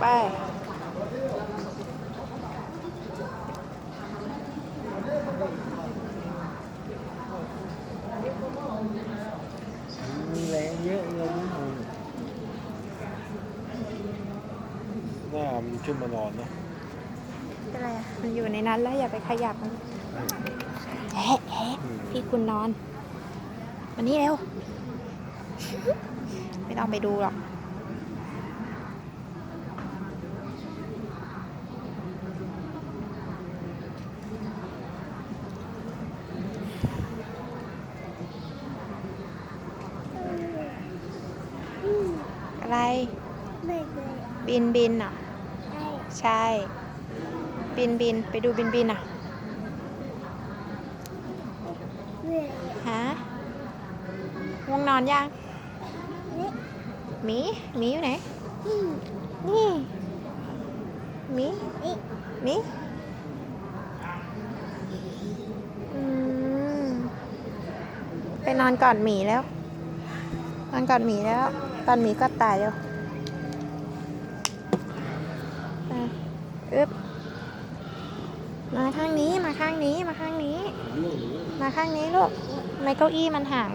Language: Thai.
ไป มีแรงเยอะเลยนะหน้ามันขึ้นมานอนนะเป็นไรอะ มันอยู่ในนั้นแล้วอย่าไปขยับมันแฮะแฮะพี่คุณนอน วันนี้เร็ว ไม่ต้องไปดูหรอก อะไร ไม่เคยบินบินอะ ใช่ใช่ บินบินไปดูบินบินอะเมื่อยฮะง่วงนอนยังนี่หมีหมีอยู่ไหน นี่นี่หมีนี่หมีอืมไปนอนก่อนหมีแล้ว มันกัดหมีแล้วกัดหมีก็ตายแล้วอึ๊บมาข้างนี้มาข้างนี้มาข้างนี้ มาข้างนี้ลูกทำไมเก้าอี้มันห่าง